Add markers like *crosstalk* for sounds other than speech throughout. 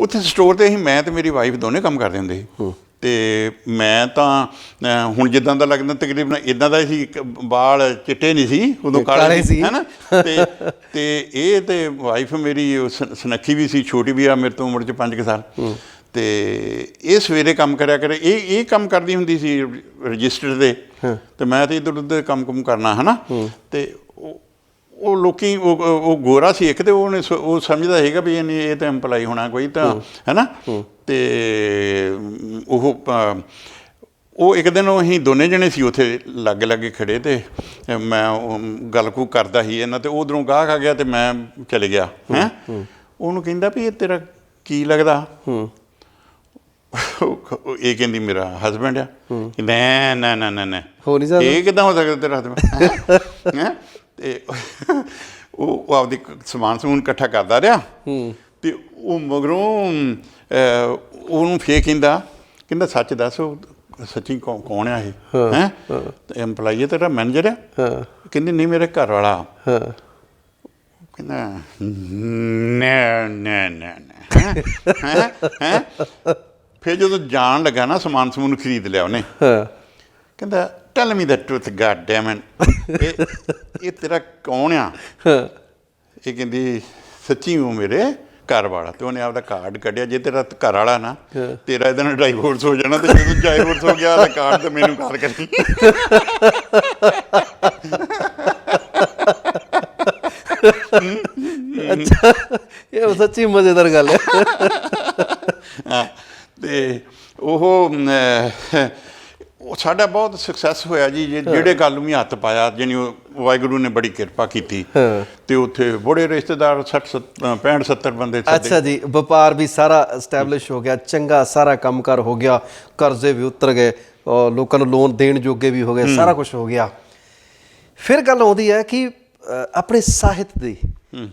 ਉੱਥੇ ਸਟੋਰ ਤੇ ਅਸੀਂ ਮੈਂ ਤੇ ਮੇਰੀ ਵਾਈਫ ਦੋਨੇ ਕੰਮ ਕਰਦੇ ਹੁੰਦੇ ਸੀ। ਤੇ ਮੈਂ ਤਾਂ ਹੁਣ ਜਿੱਦਾਂ ਦਾ ਲੱਗਦਾ ਤਕਰੀਬਨ ਇਦਾਂ ਦਾ ਸੀ ਵਾਲ ਚਿੱਟੇ ਨਹੀਂ ਸੀ ਉਦੋਂ ਕਾਲੇ ਸੀ। ਹੈਨਾ? ਤੇ ਤੇ ਇਹ ਤੇ ਵਾਈਫ ਮੇਰੀ ਸੁਨੱਖੀ ਵੀ ਸੀ ਛੋਟੀ ਵੀ ਆ ਮੇਰੇ ਤੋਂ ਉਮਰ ਚ 5 ਸਾਲ। ਤੇ ਇਹ ਸਵੇਰੇ ਕੰਮ ਕਰਿਆ ਕਰੇ। ਇਹ ਇਹ ਕੰਮ ਕਰਦੀ ਹੁੰਦੀ ਸੀ ਰਜਿਸਟਰ ਦੇ। ਤੇ ਮੈਂ ਤੇ ਇਧਰ ਉਧਰ ਕੰਮ ਕੁਮ ਕਰਨਾ ਹਨਾ? ਤੇ ਉਹ ਲੋਕੀ ਉਹ ਉਹ ਗੋਰਾ ਸੀ ਇੱਕ ਤੇ ਉਹਨੇ ਉਹ ਸਮਝਦਾ ਹੈਗਾ ਵੀ ਇਹਨੇ ਇਹ ਤਾਂ EMPLOYE ਹੋਣਾ ਕੋਈ ਤਾਂ ਹੈਨਾ? ਤੇ ਉਹ ਉਹ ਇੱਕ ਦਿਨ ਉਹ ਅਸੀਂ ਦੋਨੇ ਜਣੇ ਸੀ ਉੱਥੇ ਲਾਗੇ ਲਾਗੇ ਖੜੇ ਤੇ ਮੈਂ ਗੱਲ ਕੋ ਕਰਦਾ ਸੀ ਇਹਨਾਂ ਤੇ ਉਧਰੋਂ ਗਾਹਕ ਆ ਗਿਆ ਤੇ ਮੈਂ ਚਲੇ ਗਿਆ ਹੈ ਉਹਨੂੰ ਕਹਿੰਦਾ ਵੀ ਇਹ ਤੇਰਾ ਕੀ ਲੱਗਦਾ? ਉਹ- ਇਹ ਕਹਿੰਦੀ ਮੇਰਾ ਹਸਬੰਡ ਆ। ਨਾ ਨਾ ਨਾ ਨਾ। ਹੋ ਨਹੀਂ ਸਕਦਾ। ਇਹ ਕਿਦਾਂ ਹੋ ਸਕਦਾ ਤੇਰਾ ਹਸਬੰਡ *laughs* ਹੈ? ਤੇ ਉਹ ਉਹ ਆਪਦੀ ਸਮਾਨ ਸਮੂਨ ਇਕੱਠਾ ਕਰਦਾ ਰਿਹਾ। ਤੇ ਉਹ ਮਗਰੋਂ ਉਹਨੂੰ ਫੇਰ ਕਹਿੰਦਾ ਕਹਿੰਦਾ ਸੱਚ ਦੱਸ ਉਹ ਸੱਚੀ ਕੌਣ ਆ ਇਹ? ਹੈ ਤੇ EMPLOYE ਤੇਰਾ ਮੈਨੇਜਰ ਆ? ਹਾਂ। ਕਹਿੰਦੀ ਨਹੀਂ ਮੇਰੇ ਘਰ ਵਾਲਾ ਹਾਂ। ਕਹਿੰਦਾ ਨਾ ਨਾ ਨਾ ਨਾ। ਹੈ? ਹੈ? ਫਿਰ ਜਦੋਂ ਜਾਣ ਲੱਗਾ ਨਾ ਸਮਾਨ ਸਮੂਨ ਖਰੀਦ ਲਿਆ ਉਹਨੇ। ਹਾਂ। ਕਹਿੰਦਾ tell me the truth god damn ਇਹ ਇਹ ਤੇਰਾ ਕੌਣ ਆ? ਹਾਂ। ਇਹ ਕਹਿੰਦੀ ਸੱਚੀ ਉਹ ਮੇਰੇ ਘਰ ਵਾਲਾ। ਤੇ ਉਹਨੇ ਆਪਦਾ ਕਾਰਡ ਕੱਢਿਆ ਜੇ ਤੇਰਾ ਘਰ ਵਾਲਾ ਨਾ ਤੇਰਾ ਇਹਦੇ ਨਾਲ ਡਾਈਵੋਰਸ ਹੋ ਜਾਣਾ ਤੇ ਜਦੋਂ ਡਾਈਵੋਰਸ ਹੋ ਗਿਆ ਤਾਂ ਕਾਰਡ ਤੇ ਮੈਨੂੰ ਕਾਲ ਕਰੀ ਅੱਛਾ ਇਹ ਸੱਚੀ ਮਜ਼ੇਦਾਰ ਗੱਲ ਹੈ। ਹਾਂ, ਤੇ ਉਹ ਉਹ ਸਾਡਾ ਬਹੁਤ ਸਕਸੈਸ ਹੋਇਆ ਜੀ ਜੇ- ਜਿਹੜੇ ਗੱਲ ਨੂੰ ਵੀ ਹੱਥ ਪਾਇਆ ਜਿਹਨੀ ਵਾਹਿਗੁਰੂ ਨੇ ਬੜੀ ਕਿਰਪਾ ਕੀਤੀ। ਹਾਂ। ਤੇ ਉੱਥੇ ਬੜੇ ਰਿਸ਼ਤੇਦਾਰ 60 65 70 ਬੰਦੇ ਸੱਦੇ। ਅੱਛਾ ਜੀ ਵਪਾਰ ਵੀ ਸਾਰਾ ਐਸਟੈਬਲਿਸ਼ ਹੋ ਗਿਆ ਚੰਗਾ ਸਾਰਾ ਕੰਮਕਾਰ ਹੋ ਗਿਆ ਕਰਜ਼ੇ ਵੀ ਉਤਰ ਗਏ ਔਰ ਲੋਕਾਂ ਨੂੰ ਲੋਨ ਦੇਣ ਜੋਗੇ ਵੀ ਹੋ ਗਏ ਸਾਰਾ ਕੁਝ ਹੋ ਗਿਆ। ਫਿਰ ਗੱਲ ਆਉਂਦੀ ਹੈ ਕਿ ਅ, ਆਪਣੇ ਸਾਹਿਤ ਦੀ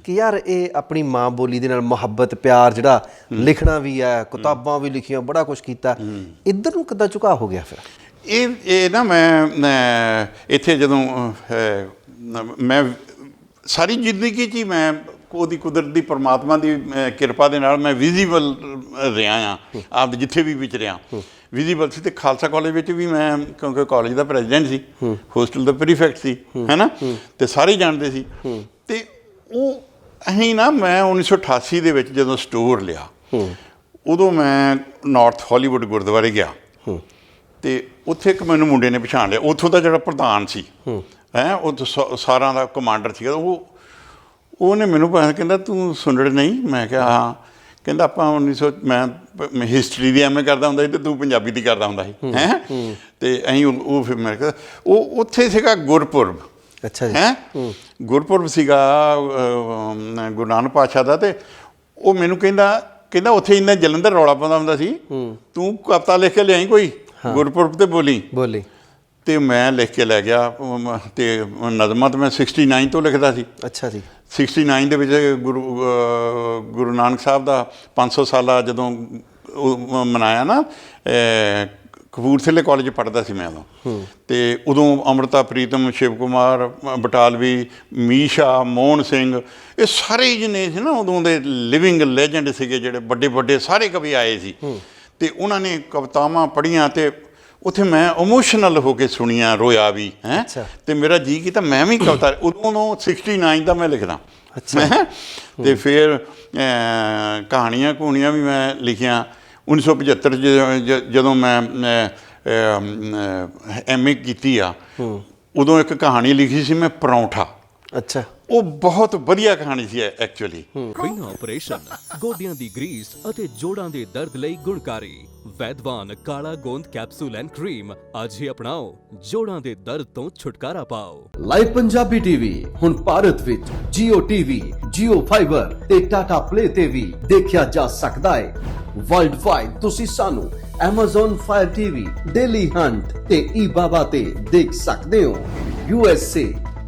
ਕਿ ਯਾਰ ਇਹ ਆਪਣੀ ਮਾਂ ਬੋਲੀ ਦੇ ਨਾਲ ਮੁਹੱਬਤ ਪਿਆਰ ਜਿਹੜਾ ਲਿਖਣਾ ਵੀ ਹੈ ਕਿਤਾਬਾਂ ਵੀ ਲਿਖੀਆਂ ਬੜਾ ਕੁਝ ਕੀਤਾ। ਇੱਧਰ ਨੂੰ ਕਿੱਦਾਂ ਝੁਕਾ ਹੋ ਗਿਆ ਫਿਰ? ਇਹ ਇਹ ਨਾ ਮੈਂ ਇੱਥੇ ਜਦੋਂ ਮੈਂ ਸਾਰੀ ਜ਼ਿੰਦਗੀ 'ਚ ਹੀ ਮੈਂ ਉਹਦੀ ਕੁਦਰਤ ਦੀ ਪਰਮਾਤਮਾ ਦੀ ਕਿਰਪਾ ਦੇ ਨਾਲ ਮੈਂ ਵਿਜ਼ੀਬਲ ਰਿਹਾ ਆ ਆਪ ਜਿੱਥੇ ਵੀ ਵਿਚਰਿਆ ਵਿਜ਼ੀਬਲ ਸੀ ਤੇ ਖਾਲਸਾ ਕਾਲਜ ਵਿੱਚ ਵੀ ਮੈਂ, ਕਿਉਂਕਿ ਕਾਲਜ ਦਾ ਪ੍ਰੈਜ਼ੀਡੈਂਟ ਸੀ ਹੋਸਟਲ ਦਾ ਪ੍ਰੀਫੈਕਟ ਸੀ, ਹੈਨਾ? ਤੇ ਸਾਰੇ ਜਾਣਦੇ ਸੀ। ਤੇ ਉਹ ਅਸੀਂ ਨਾ ਮੈਂ 1988 ਦੇ ਵਿੱਚ ਜਦੋਂ ਸਟੋਰ ਲਿਆ, ਉਦੋਂ ਮੈਂ ਨਾਰਥ ਹਾਲੀਵੁੱਡ ਗੁਰਦੁਆਰੇ ਗਿਆ। ਤੇ ਉੱਥੇ ਇੱਕ ਮੈਨੂੰ ਮੁੰਡੇ ਨੇ ਪਛਾਣ ਲਿਆ। ਉੱਥੋਂ ਦਾ ਜਿਹੜਾ ਪ੍ਰਧਾਨ ਸੀ ਹੈ। ਉਹ ਸਾਰਾਂ ਦਾ ਕਮਾਂਡਰ ਸੀਗਾ। ਉਹ ਉਹਨੇ ਮੈਨੂੰ ਪੁੱਛਿਆ ਕਹਿੰਦਾ ਤੂੰ ਸੁਣੜ ਨਹੀਂ? ਮੈਂ ਕਿਹਾ ਹਾਂ। ਕਹਿੰਦਾ ਆਪਾਂ 1900 ਮੈਂ ਹਿਸਟਰੀ ਦੀ ਐਮਏ ਕਰਦਾ ਹੁੰਦਾ ਸੀ ਤੇ ਤੂੰ ਪੰਜਾਬੀ ਦੀ ਕਰਦਾ ਹੁੰਦਾ ਸੀ। ਹੈ ਤੇ ਅਸੀਂ ਉਹ ਫਿਰ ਮੈਂ ਕਿਹਾ ਉਹ ਉੱਥੇ ਸੀਗਾ ਗੁਰਪੁਰਬ। ਅੱਛਾ ਜੀ। ਹੈ? ਗੁਰਪੁਰਬ ਸੀਗਾ ਗੁਰੂ ਨਾਨਕ ਪਾਤਸ਼ਾਹ ਦਾ ਤੇ ਉਹ ਮੈਨੂੰ ਕਹਿੰਦਾ ਕਹਿੰਦਾ ਉੱਥੇ ਇੰਨਾ ਜਲੰਧਰ ਰੌਲਾ ਪਾਉਂਦਾ ਹੁੰਦਾ ਸੀ। ਤੂੰ ਕਵਿਤਾ ਲਿਖ ਕੇ ਲਿਆਈ ਕੋਈ? ਗੁਰਪੁਰਬ ਤੇ ਬੋਲੀ। ਬੋਲੀ। ਤੇ ਮੈਂ ਲਿਖ ਕੇ ਲੈ ਗਿਆ ਤੇ ਨਜ਼ਮਾਂ ਤਾਂ ਮੈਂ 69 ਤੋਂ ਲਿਖਦਾ ਸੀ। ਅੱਛਾ ਜੀ। 69 ਦੇ ਵਿੱਚ ਗੁਰੂ ਗੁਰੂ ਨਾਨਕ ਸਾਹਿਬ ਦਾ 500 ਸਾਲਾ ਜਦੋਂ ਮਨਾਇਆ ਨਾ ਕਪੂਰਥਲੇ ਕਾਲਜ ਪੜ੍ਹਦਾ ਸੀ ਮੈਂ ਉਦੋਂ। ਤੇ ਉਦੋਂ ਅਮਰਤਾ ਪ੍ਰੀਤਮ ਸ਼ਿਵ ਕੁਮਾਰ ਬਟਾਲਵੀ ਮੀਸ਼ਾ ਮੋਹਨ ਸਿੰਘ ਇਹ ਸਾਰੇ ਜਿੰਨੇ ਸੀ ਨਾ ਉਦੋਂ ਦੇ ਲਿਵਿੰਗ ਲੈਜੈਂਡ ਸੀਗੇ ਜਿਹੜੇ ਵੱਡੇ ਵੱਡੇ ਸਾਰੇ ਕਵੀ ਆਏ ਸੀ। ਤੇ ਉਹਨਾਂ ਨੇ ਕਵਿਤਾਵਾਂ ਪੜ੍ਹੀਆਂ ਤੇ ਉੱਥੇ ਮੈਂ ਇਮੋਸ਼ਨਲ ਹੋ ਕੇ ਸੁਣੀਆਂ ਰੋਇਆ ਵੀ ਹੈ। ਤੇ ਮੇਰਾ ਜੀ ਕੀਤਾ ਮੈਂ ਵੀ ਕਵਿਤਾ ਉਦੋਂ ਨੂੰ 69 ਦਾ ਮੈਂ ਲਿਖਦਾ। ਅੱਛਾ। ਤੇ ਫਿਰ ਕਹਾਣੀਆਂ ਕਹਾਣੀਆਂ ਵੀ ਮੈਂ ਲਿਖੀਆਂ। 1975 ਚ ਜ- ਜਦੋਂ ਮੈਂ ਐਮਏ ਕੀਤੀ ਆ ਉਦੋਂ ਇੱਕ ਕਹਾਣੀ ਲਿਖੀ ਸੀ ਮੈਂ ਪਰੌਂਠਾ। ਅੱਛਾ। ਉਹ ਬਹੁਤ ਵਧੀਆ ਕਹਾਣੀ ਸੀ ਐਕਚੁਅਲੀ ਬਿਨਾਂ ਆਪਰੇਸ਼ਨ ਗੋਡਿਆਂ ਦੀ ਗਰੀਸ ਅਤੇ ਜੋੜਾਂ ਦੇ ਦਰਦ ਲਈ ਗੁਣਕਾਰੀ। ਵੈਦਵਾਨ ਕਾਲਾ ਗੋਂਦ ਕੈਪਸੂਲ ਐਂਡ ਕਰੀਮ ਅੱਜ ਹੀ ਅਪਣਾਓ। ਜੋੜਾਂ ਦੇ ਦਰਦ ਤੋਂ ਛੁਟਕਾਰਾ ਪਾਓ। ਲਾਈਵ ਪੰਜਾਬੀ ਟੀਵੀ ਹੁਣ ਭਾਰਤ ਵਿੱਚ Jio TV, Jio Fiber ਤੇ Tata Play ਤੇ ਵੀ ਦੇਖਿਆ ਜਾ ਸਕਦਾ ਹੈ ਵਰਲਡ ਵਾਈਡ ਤੁਸੀਂ ਸਾਨੂੰ Amazon Fire TV, Daily Hunt ਤੇ eBaba ਤੇ ਦੇਖ ਸਕਦੇ ਹੋ। USA,